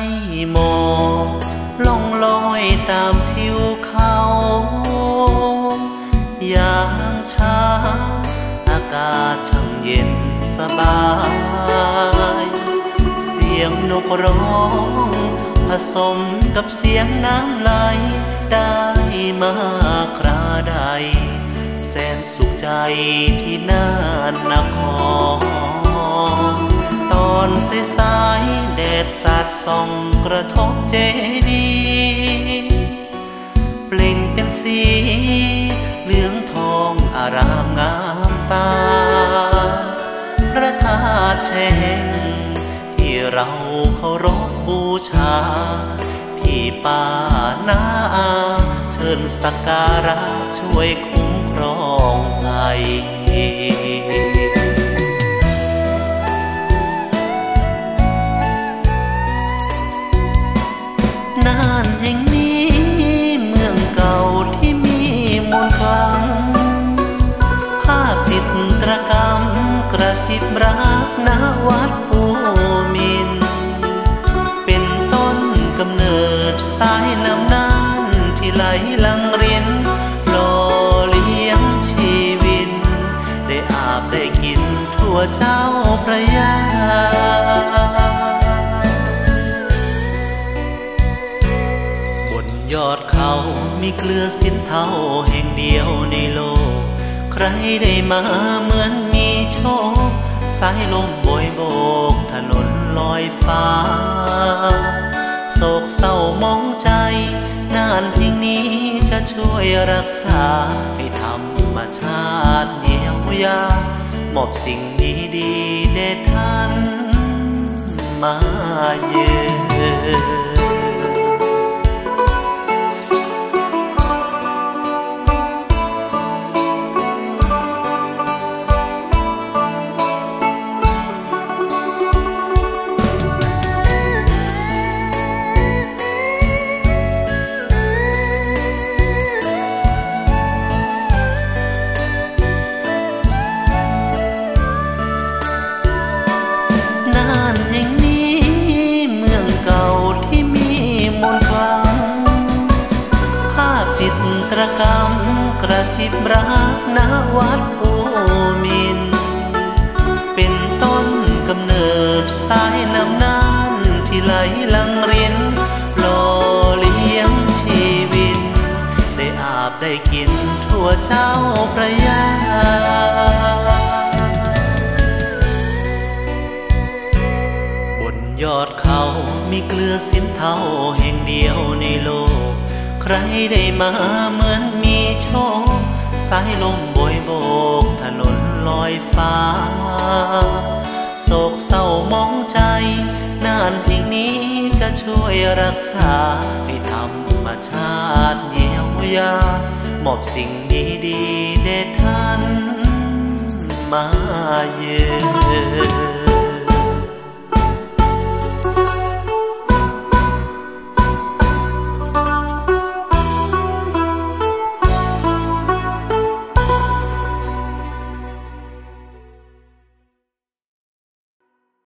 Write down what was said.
ไอโมล่องลอยตามทิวเขา ยามเช้าอากาศช่างเย็นสบาย เสียงนกร้อง ผสมกับเสียงน้ำไหล ได้มาคราใด แสนสุขใจที่น่านนคร ตอนสาย แดดสาดส่องกระทบเจดีเปล่งเป็นสีเหลืองทองอารามงามตา พระธาตุแช่งที่เราเคารพบูชา พี่ป้านาอา เชิญสักการะช่วยคุ้มครองไทย วัดภูมิน เป็นต้นกำเนิดสายลำนานที่ไหลลังรียนหล่อเลี้ยงชีวิน ได้อาบได้กินทั่วเจ้าพระยาบนยอดเขามีเกลือสินเทาแห่งเดียวในโลก ใครได้มาเหมือนมีโชค สายลมโบยโบกถนนลอยฟ้า โศกเศร้ามองใจนานเพียงนี้จะช่วยรักษา ให้ธรรมชาติเยียวยามอบสิ่งดีดีๆแด่ท่านมาเยือนานแห่งนี้เมืองเก่าที่มีมนต์คลัง ภาพจิตรกรรมกระสิบรักณวัดภูมิน เป็นต้นกำเนิดสายน้ำนานที่ไหลลังเรียนหล่อเลี้ยงชีวิต ได้อาบได้กินทั่วเจ้าพระยา ยอดเขามีเกลือสินเทาแห่งเดียวในโลก ใครได้มาเหมือนมีโชค สายลมโบยโบก ถนนลอยฟ้า โศกเศร้ามองใจนานเพียงนี้จะช่วยรักษา ให้ธรรมชาติเยียวยา มอบสิ่งดีดีๆแด่ท่านมาเยือน